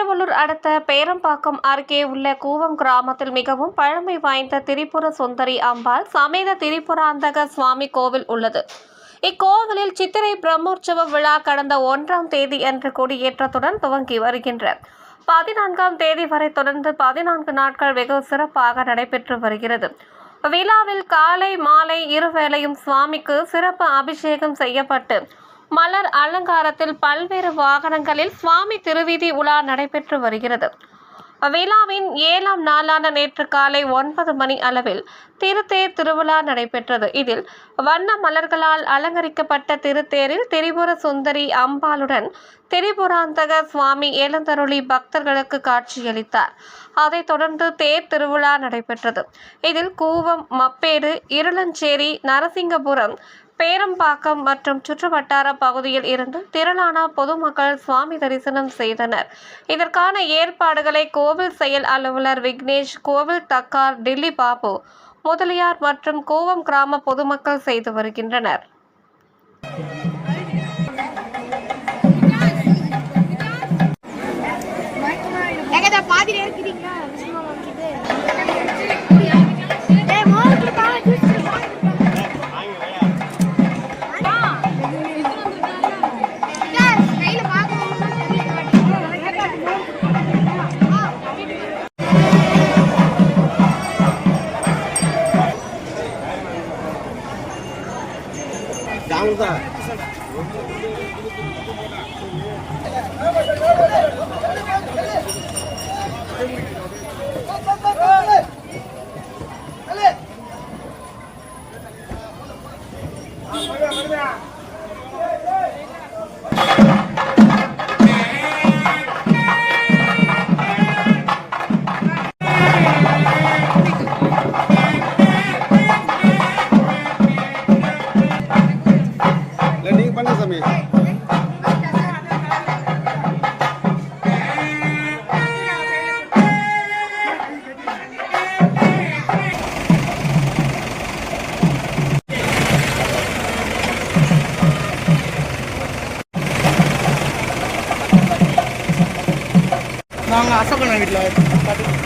திருவள்ளூர் அடுத்த பேரம்பாக்கம் அருகே உள்ள கூவம் கிராமத்தில் மிகவும் பழமை வாய்ந்த திரிபுர சுந்தரி அம்பாள் சமேத திரிபுராந்தக சுவாமி கோவில் உள்ளது. இக்கோவிலில் சித்திரை பிரம்மோற்சவ விழா கடந்த ஒன்றாம் தேதி அன்று கொடியேற்றத்துடன் துவங்கி வருகின்ற பதினான்காம் தேதி வரை தொடர்ந்து பதினான்கு நாட்கள் வெகு சிறப்பாக நடைபெற்று வருகிறது. விழாவில் காலை மாலை இருவேளையும் சுவாமிக்கு சிறப்பு அபிஷேகம் செய்யப்பட்டு மலர் அலங்காரத்தில் பல்வேறு வாகனங்களில் சுவாமி திருவீதி உலா நடைபெற்று வருகிறது. விழாவின் ஏழாம் நாளான நேற்று காலை ஒன்பது மணி அளவில் திருத்தேர் திருவிழா நடைபெற்றது. இதில் வண்ண மலர்களால் அலங்கரிக்கப்பட்ட திருத்தேரில் திரிபுர சுந்தரி அம்பாளுடன் திரிபுராந்தக சுவாமி எழுந்தருளி பக்தர்களுக்கு காட்சியளித்தார். அதைத் தொடர்ந்து தேர் திருவிழா நடைபெற்றது. இதில் கூவம் மப்பேடு இருளஞ்சேரி நரசிங்கபுரம் பேரம்பாக்கம் மற்றும் சுற்றுவட்டார பகுதியில் இருந்து திரளான பொதுமக்கள் சுவாமி தரிசனம் செய்தனர். இதற்கான ஏற்பாடுகளை கோவில் செயல் அலுவலர் விக்னேஷ் கோவில் தக்கார் டில்லி பாபு முதலியார் மற்றும் கூவம் கிராம பொதுமக்கள் செய்து வருகின்றனர். Продолжение следует... நாங்கள் அசோகண்ணா வீட்டில் பார்த்து